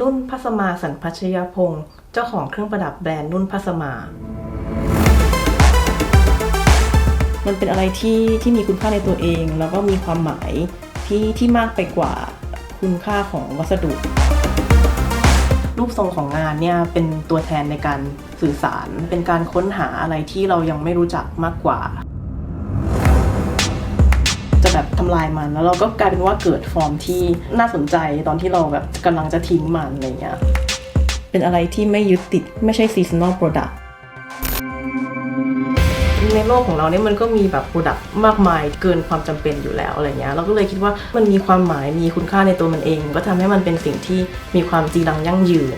นุ่นพัสมาสันพัชยพงศ์เจ้าของเครื่องประดับแบรนด์นุ่นพัสมา มันเป็นอะไรที่ที่มีคุณค่าในตัวเอง แล้วก็มีความหมายที่ที่มากไปกว่าคุณค่าของวัสดุ รูปทรงของงานเนี่ยเป็นตัวแทนในการสื่อสาร เป็นการค้นหาอะไรที่เรายังไม่รู้จักมากกว่า แบบทำลายมัน แล้วเราก็กลายเป็นว่าเกิดฟอร์มที่น่าสนใจตอนที่เราแบบกำลังจะทิ้งมันอะไรเงี้ยเป็นอะไรที่ไม่ยึดติดไม่ใช่ seasonal product ในโลกของเราเนี่ยมันก็มีแบบโปรดักต์มากมายเกินความจำเป็นอยู่แล้วอะไรเงี้ยเราก็เลยคิดว่ามันมีความหมายมีคุณค่าในตัวมันเอง ก็ทำให้มันเป็นสิ่งที่มีความจีรังยั่งยืน